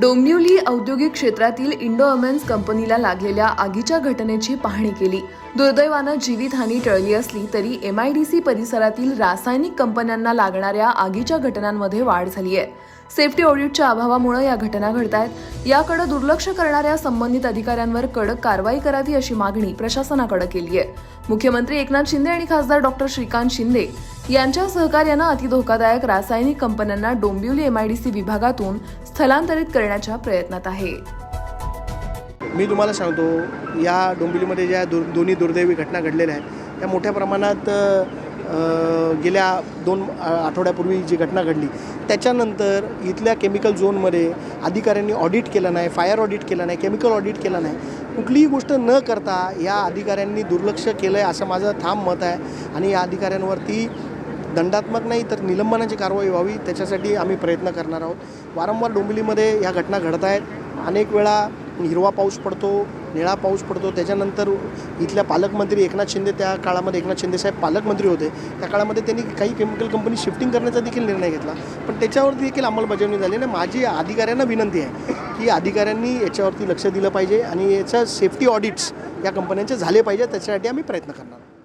डोंबिवली औद्योगिक क्षेत्रातील Indo amends कंपनीला लागलेल्या आगीच्या घटनेची पाहणी केली. दुर्दैवानं जीवितहानी टळली असली तरी एम आय डी सी परिसरातील रासायनिक कंपन्यांना लागणाऱ्या आगीच्या घटनांमध्ये वाढ झाली आहे. सेफ्टी ऑडिटच्या अभावामुळे या घटना घडत आहेत याकडे दुर्लक्ष करणाऱ्या संबंधित अधिकाऱ्यांवर कडक कारवाई करावी अशी मागणी प्रशासनाकडे केली आहे. मुख्यमंत्री एकनाथ शिंदे आणि खासदार डॉक्टर श्रीकांत शिंदे यांच्या सहकार्यानं अतिधोकादायक रासायनिक कंपन्यांना डोंबिवली एमआयडीसी विभागातून स्थलांतरित करण्याच्या प्रयत्नात आहे. मी तुम्हाला सांगतो या डोंबिवलीमध्ये ज्या दुर् दोन्ही दुर्दैवी घटना घडलेल्या आहेत त्या मोठ्या प्रमाणात गेल्या दोन आठवड्यापूर्वी जी घटना घडली त्याच्यानंतर इथल्या केमिकल झोनमध्ये अधिकाऱ्यांनी ऑडिट केलं नाही फायर ऑडिट केलं नाही केमिकल ऑडिट केलं नाही. कुठलीही गोष्ट न करता या अधिकाऱ्यांनी दुर्लक्ष केलं आहे असं माझं ठाम मत आहे. आणि या अधिकाऱ्यांवरती दंडात्मक नाही तर निलंबनाची कारवाई व्हावी. त्याच्यासाठी आम्ही प्रयत्न करणार आहोत. वारंवार डोंबिवलीमध्ये ह्या घटना घडत आहेत. अनेक वेळा हिरवा पाऊस पडतो निळा पाऊस पडतो. त्याच्यानंतर इथल्या पालकमंत्री एकनाथ शिंदे त्या काळामध्ये एकनाथ शिंदे साहेब पालकमंत्री होते. त्या काळामध्ये त्यांनी काही केमिकल कंपनी शिफ्टिंग करण्याचा देखील निर्णय घेतला. पण त्याच्यावरती देखील अंमलबजावणी झाली आणि माझी अधिकाऱ्यांना विनंती आहे की अधिकाऱ्यांनी याच्यावरती लक्ष दिलं पाहिजे आणि याचं सेफ्टी ऑडिट्स या कंपन्यांचे झाले पाहिजे. त्याच्यासाठी आम्ही प्रयत्न करणार आहोत.